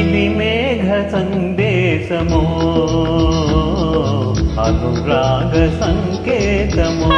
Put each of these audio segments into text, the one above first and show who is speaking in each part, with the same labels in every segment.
Speaker 1: ఇది మేఘ సందేశమో అనురాగ సంకేతమో.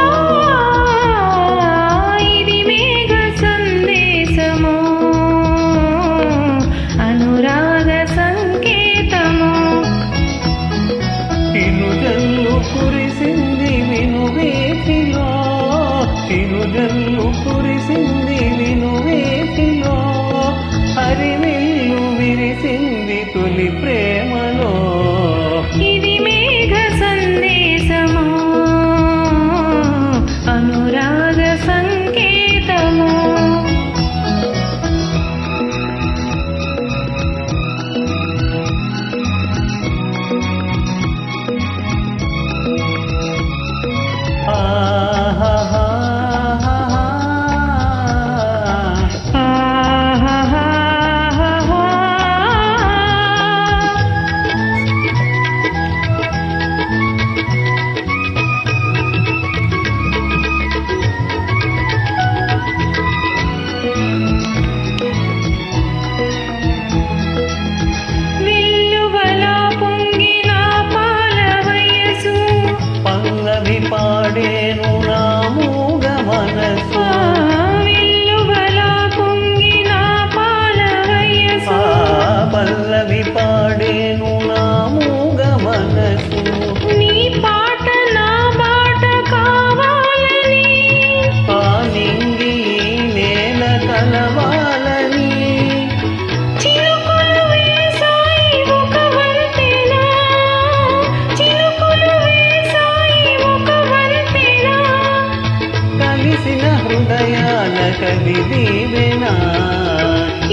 Speaker 2: హృదయాల కవిదేవనా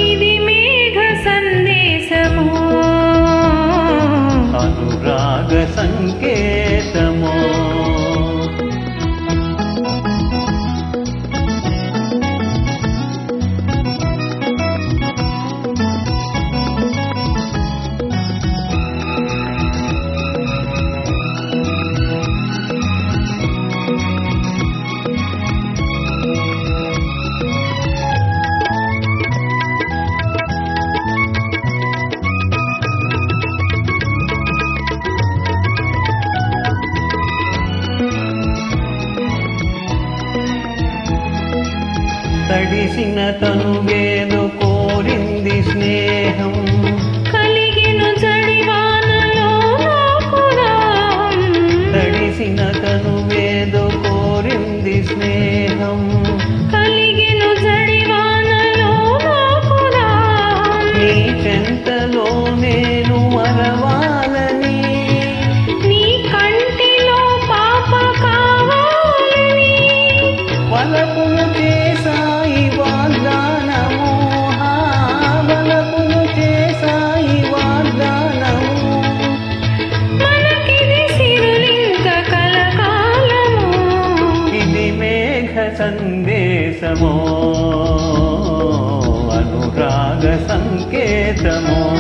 Speaker 1: ఇది మేఘ సందేశము.
Speaker 2: అనురాగ సంకేత తడిసిన తను వేదు కోరింది స్నేహం. సందేశమో అనురాగ సంకేతమో.